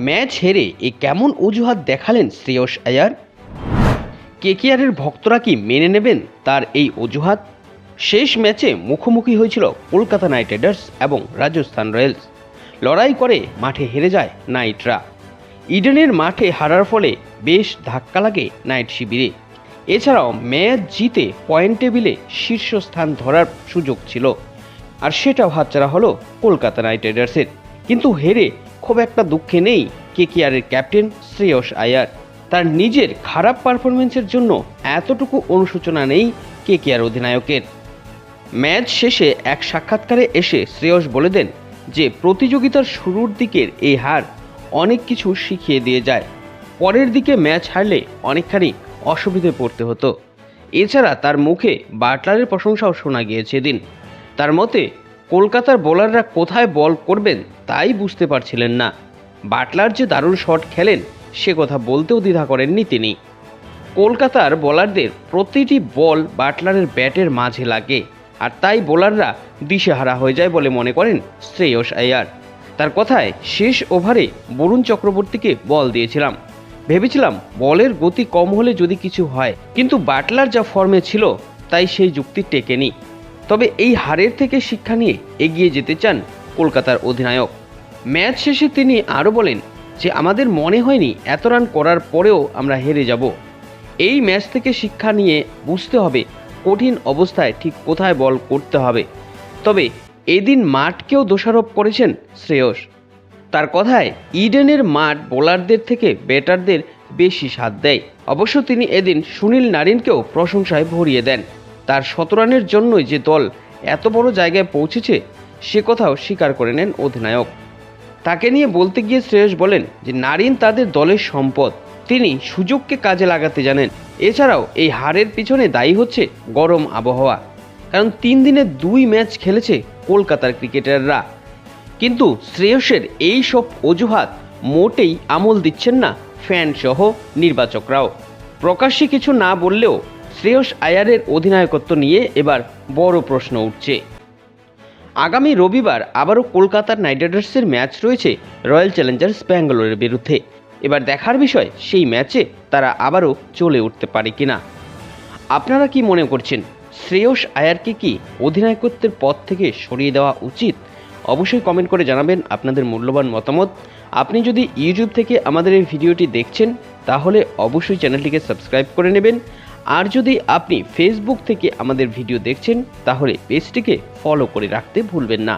Match হেরে এ কেমন অজুহাত দেখালেন শ্রেয়স আয়ার? কেকেআরের ভক্তরা কি মেনে নেবেন তার এই অজুহাত? শেষ ম্যাচে মুখোমুখি হয়েছিল কলকাতা নাইট রাইডার্স এবং রাজস্থান রয়্যালস। লড়াই করে মাঠে হেরে যায় নাইটরা। ইডেনের মাঠে হারার ফলে বেশ ধাক্কা লাগে নাইট শিবিরে। এছাড়াও ম্যাচ জিতে পয়েন্ট টেবিলে শীর্ষস্থান ধরার সুযোগ ছিল। আর সেটাও হাতছাড়া হলো কলকাতা নাইট রাইডার্সের। কিন্তু হেরে খুব একটা দুঃখে নেই কেকেআরের ক্যাপ্টেন শ্রেয়স আয়ার। তার নিজের খারাপ পারফরমেন্সের জন্য এতটুকু অনুশোচনা নেই কেকেআর অধিনায়কের। ম্যাচ শেষে এক সাক্ষাৎকারে এসে শ্রেয়স বলে দেন যে প্রতিযোগিতার শুরুর দিকের এই হার অনেক কিছু শিখিয়ে দিয়ে যায়। পরের দিকে ম্যাচ হারলে অনেকখানি অসুবিধে পড়তে হতো। এছাড়া তার মুখে বাটলারের প্রশংসাও শোনা গিয়েছে দিন তার মতে কলকাতার বোলাররা কোথায় বল করবেন তাই বুঝতে পারছিলেন না। বাটলার যে দারুণ শট খেলেন, সে কথা বলতেও দ্বিধা করেননি তিনি। কলকাতার বোলারদের প্রতিটি বল বাটলারের ব্যাটের মাঝে লাগে, আর তাই বোলাররা দিশেহারা হয়ে যায় বলে মনে করেন শ্রেয়স আয়ার। তার কথায় শেষ ওভারে বরুণ চক্রবর্তীকে বল দিয়েছিলাম। ভেবেছিলাম বলের গতি কম হলে যদি কিছু হয়, কিন্তু বাটলার যা ফর্মে ছিল, তাই সেই যুক্তি টেকেনি। তবে এই হারের থেকে শিক্ষা নিয়ে এগিয়ে যেতে চান কলকাতার অধিনায়ক। ম্যাচ শেষে তিনি আরও বলেন যে, আমাদের মনে হয়নি এত রান করার পরেও আমরা হেরে যাব। এই ম্যাচ থেকে শিক্ষা নিয়ে বুঝতে হবে কঠিন অবস্থায় ঠিক কোথায় বল করতে হবে। তবে এদিন মাঠকেও দোষারোপ করেছেন শ্রেয়স। তার কথায়, ইডেনের মাঠ বোলারদের থেকে ব্যাটারদের বেশি স্বাদ দেয়। অবশ্য তিনি এদিন সুনীল নারিনকেও প্রশংসায় ভরিয়ে দেন। তার শত রানের জন্যই যে দল এত বড় জায়গায় পৌঁছেছে, সে কথাও স্বীকার করে নেন অধিনায়ক। তাকে নিয়ে বলতে গিয়ে শ্রেয়স বলেন যে, নারিন তাদের দলের সম্পদ। তিনি সুযোগকে কাজে লাগাতে জানেন। এছাড়াও এই হারের পিছনে দায়ী হচ্ছে গরম আবহাওয়া। কারণ তিন দিনে দুই ম্যাচ খেলেছে কলকাতার ক্রিকেটাররা। কিন্তু শ্রেয়সের এই সব অজুহাত মোটেই আমল দিচ্ছেন না ফ্যান সহ নির্বাচকরাও। প্রকাশ্যে কিছু না বললেও শ্রেয়স আয়ারের অধিনায়কত্ব নিয়ে এবার বড় প্রশ্ন উঠছে। আগামী রবিবার আবারও কলকাতার নাইট রাইডার্সের ম্যাচ রয়েছে রয়্যাল চ্যালেঞ্জার্স ব্যাঙ্গালোরের বিরুদ্ধে। এবার দেখার বিষয়, সেই ম্যাচে তারা আবারও চলে উঠতে পারে কিনা। আপনারা কি মনে করছেন, শ্রেয়স আয়ারকে কি অধিনায়কত্বের পদ থেকে সরিয়ে দেওয়া উচিত? অবশ্যই কমেন্ট করে জানাবেন আপনাদের মূল্যবান মতামত। আপনি যদি ইউটিউব থেকে আমাদের এই ভিডিওটি দেখছেন, তাহলে অবশ্যই চ্যানেলটিকে সাবস্ক্রাইব করে নেবেন। আর যদি আপনি ফেসবুক থেকে আমাদের ভিডিও দেখছেন, তাহলে পেজটিকে ফলো করে রাখতে ভুলবেন না।